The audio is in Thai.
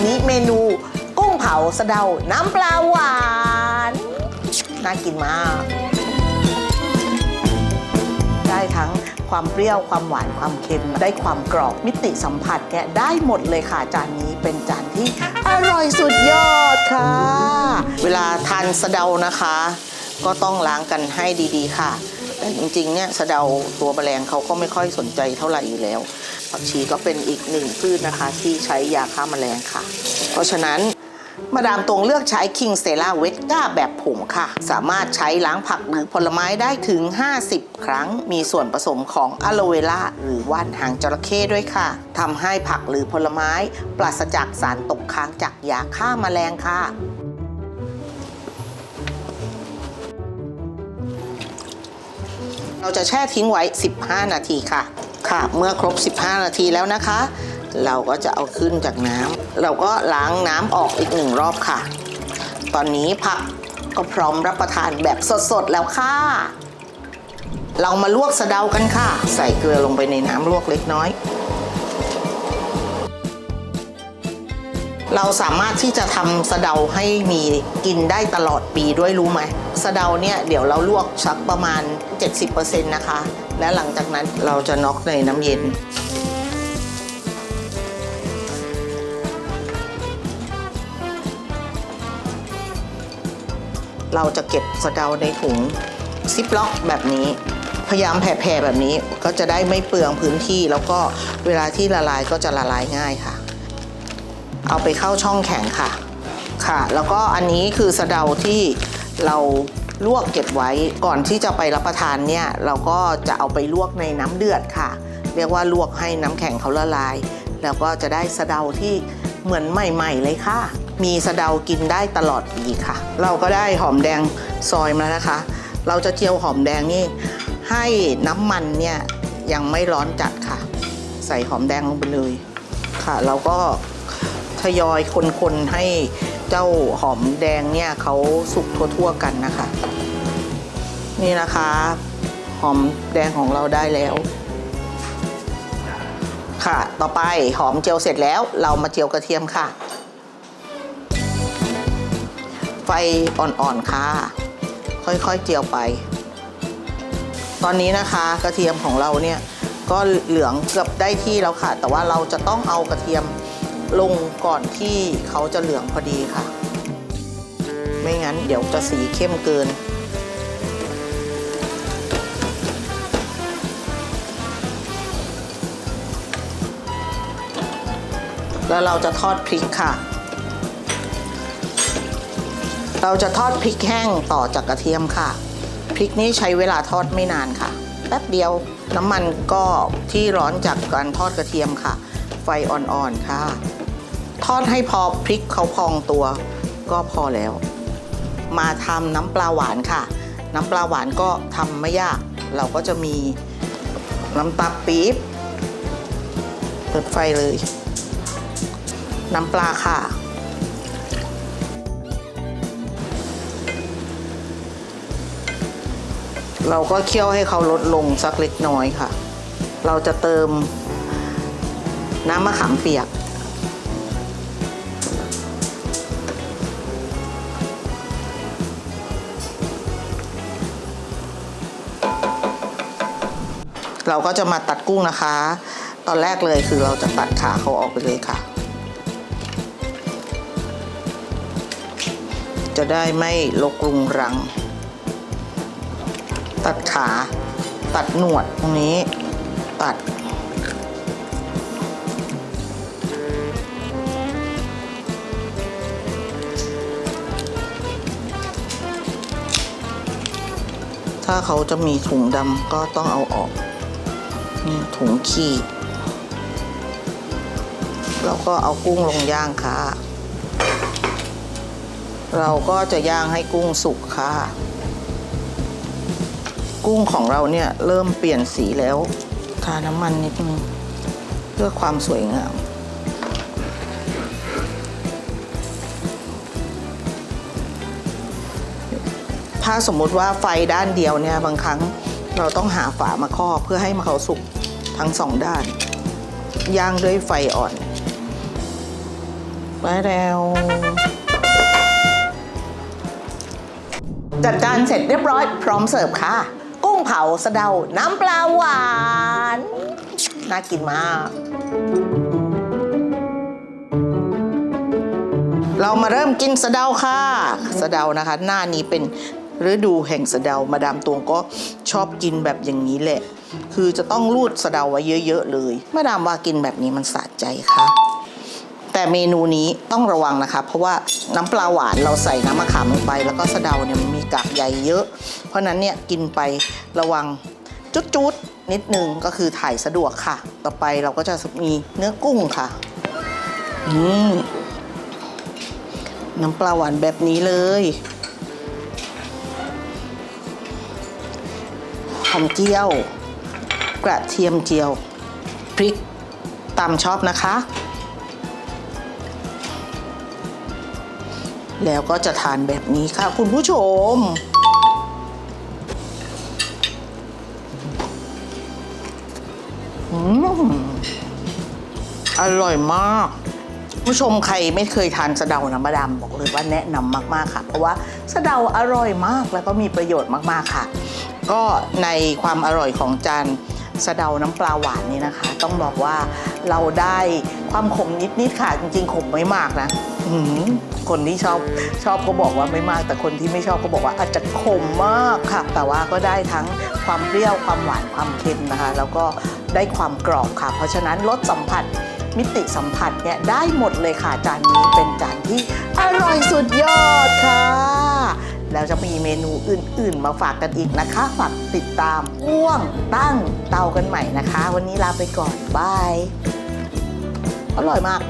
วันนี้เมนูกุ้งเผาสะเดา น้ำปลาหวาน น่ากินมาก ได้ทั้งความเปรี้ยวความหวานความเค็ม ได้ความกรอบมิติสัมผัสเนี่ยได้หมดเลยค่ะจานนี้เป็นจานที่อร่อยสุดยอดค่ะ เวลาทานสะเดานะคะ ก็ต้องล้างกันให้ดีๆค่ะ แต่จริงๆเนี่ยสะเดาตัวแมลงเขาก็ไม่ค่อยสนใจเท่าไหร่อยู่แล้ว ผักชีก็เป็นอีกหนึ่งพืชนะคะ ที่ใช้ยาฆ่าแมลงค่ะ เพราะฉะนั้นมาดามตวงเลือกใช้ King Stella w e t g a แบบผงค่ะ สามารถใช้ล้างผักหรือผลไม้ได้ถึง 50 ครั้ง มีส่วนผสมของอะโลเวราหรือว่านหางจระเข้ด้วยค่ะทำให้ผักหรือผลไม้ปราศจากสารตกค้างจากยาฆ่าแมลงค่ะ เราจะแช่ทิ้งไว้ 15 นาทีค่ะ ค่ะ เมื่อครบ 15 นาทีแล้วนะคะ เราก็จะเอาขึ้นจากน้ำเราก็ล้างน้ำออกอีกหนึ่งรอบค่ะ ตอนนี้ผักก็พร้อมรับประทานแบบสดๆแล้วค่ะ เรามาลวกสะเดากันค่ะ ใส่เกลือลงไปในน้ำลวกเล็กน้อย เราสามารถที่จะทำสะเดาให้มีกินได้ตลอดปีด้วยรู้ไหมสะเดาเนี่ยเดี๋ยวเราลวกสักประมาณ 70%นะคะ และหลังจากนั้นเราจะน็อกในน้ำเย็น เราจะเก็บสะเดาในถุงซิปล็อกแบบนี้ พยายามแผ่ๆแบบนี้ก็จะได้ไม่เปลืองพื้นที่แล้วก็เวลาที่ละลายก็จะละลายง่ายค่ะ เอาไปเข้าช่องแข็งค่ะค่ะ แล้วก็อันนี้คือสะเดาที่เรา ลวกเก็บไว้ก่อนที่จะไปรับประทานเนี่ยเราก็จะเอาไปลวกในน้ำเดือดค่ะ เรียกว่าลวกให้น้ำแข็งเขาละลาย แล้วก็จะได้สะเดาที่เหมือนใหม่ ๆ เลยค่ะ มีสะเดากินได้ตลอดปีค่ะ เราก็ได้หอมแดงซอยมาแล้วนะคะ เราจะเจียวหอมแดงนี่ให้น้ำมันเนี่ยยังไม่ร้อนจัดค่ะ ใส่หอมแดงลงไปเลยค่ะ เราก็ทยอยคนๆให้เจ้าหอมแดงเนี่ยเขาสุกทั่วๆกันนะคะ นี่นะคะ หอมแดงของเราได้แล้ว ค่ะ ต่อไปหอมเจียวเสร็จแล้ว เรามาเจียวกระเทียมค่ะ ไฟอ่อนๆค่ะ ค่อยๆเจียวไป ตอนนี้นะคะกระเทียมของเราเนี่ยก็เหลืองเกือบได้ที่แล้วค่ะ แต่ว่าเราจะต้องเอากระเทียมลงก่อนที่เขาจะเหลืองพอดีค่ะ ไม่งั้นเดี๋ยวจะสีเข้มเกิน แล้วเราจะทอดพริกค่ะ เราจะทอดพริกแห้งต่อจากกระเทียมค่ะ พริกนี้ใช้เวลาทอดไม่นานค่ะ แป๊บเดียวน้ำมันก็ที่ร้อนจากการทอดกระเทียมค่ะ ไฟอ่อนๆค่ะ ทอดให้พอพริกเขาพองตัว ก็พอแล้ว มาทำน้ำปลาหวานค่ะ น้ำปลาหวานก็ทำไม่ยาก เราก็จะมีน้ำตาลปี๊บเปิดไฟเลย น้ำปลาค่ะ เราก็เคี่ยวให้เขาลดลงสักเล็กน้อยค่ะ เราจะเติมน้ำมะขามเปียก เราก็จะมาตัดกุ้งนะคะ ตอนแรกเลยคือเราจะตัดขาเขาออกไปเลยค่ะ จะได้ไม่ลกรุงรัง ตัดขาตัดหนวดตรงนี้ ตัด ถ้าเขาจะมีถุงดำก็ต้องเอาออก นี่ถุงขี้แล้วก็เอากุ้งลงย่างค่ะ เราก็จะย่างให้กุ้งสุกค่ะ กุ้งของเราเนี่ยเริ่มเปลี่ยนสีแล้ว ทาน้ำมันนิดนึงเพื่อความสวยงาม ถ้าสมมุติว่าไฟด้านเดียวเนี่ยบางครั้งเราต้องหาฝามาครอบเพื่อให้มันเขาสุกทั้งสองด้าน ย่างด้วยไฟอ่อนไปแล้ว จัดจานเสร็จเรียบร้อยพร้อมเสิร์ฟค่ะ กุ้งเผาสะเดา น้ำปลาหวาน น่ากินมาก เรามาเริ่มกินสะเดาค่ะ สะเดานะคะ หน้านี้เป็นฤดูแห่งสะเดา มาดามตวงก็ชอบกินแบบอย่างนี้แหละ คือจะต้องรูดสะเดาไว้เยอะ ๆ เลย มาดามว่ากินแบบนี้มันสะใจค่ะ แต่เมนูนี้ต้องระวังนะคะ เพราะว่าน้ำปลาหวานเราใส่น้ำมะขามลงไป แล้วก็สะเดาเนี่ยมันมีกากใยเยอะ เพราะนั้นเนี่ยกินไประวังจุดๆนิดนึงก็คือถ่ายสะดวกค่ะ ต่อไปเราก็จะมีเนื้อกุ้งค่ะอืมน้ำปลาหวานแบบนี้เลยหอมเจียว กระเทียมเจียว พริกตามชอบนะคะ แล้วก็จะทานแบบนี้ค่ะ คุณผู้ชมอืมอร่อยมาก ผู้ชมใครไม่เคยทานสะเดานะมาดามบอกเลยว่าแนะนำมาก ๆ ค่ะ เพราะว่าสะเดาอร่อยมากแล้วก็มีประโยชน์มาก ๆ ค่ะ ก็ในความอร่อยของจานสะเดาน้ำปลาหวานนี่นะคะ ต้องบอกว่าเราได้ ความขมนิดๆค่ะ จริงๆ ขมไม่มากนะคนที่ชอบชอบก็บอกว่าไม่มาก แต่คนที่ไม่ชอบก็บอกว่าอาจจะขมมากค่ะ แต่ว่าก็ได้ทั้งความเปรี้ยวความหวานความเค็มนะคะ แล้วก็ได้ความกรอบค่ะ เพราะฉะนั้นรสสัมผัสมิติสัมผัสเนี่ยได้หมดเลยค่ะจานนี้เป็นจานที่อร่อยสุดยอดค่ะ แล้วจะมีเมนูอื่น ๆ มาฝากกันอีกนะคะ ฝากติดตามอ้วงตั้งเตากันใหม่นะคะ วันนี้ลาไปก่อนบาย อร่อยมาก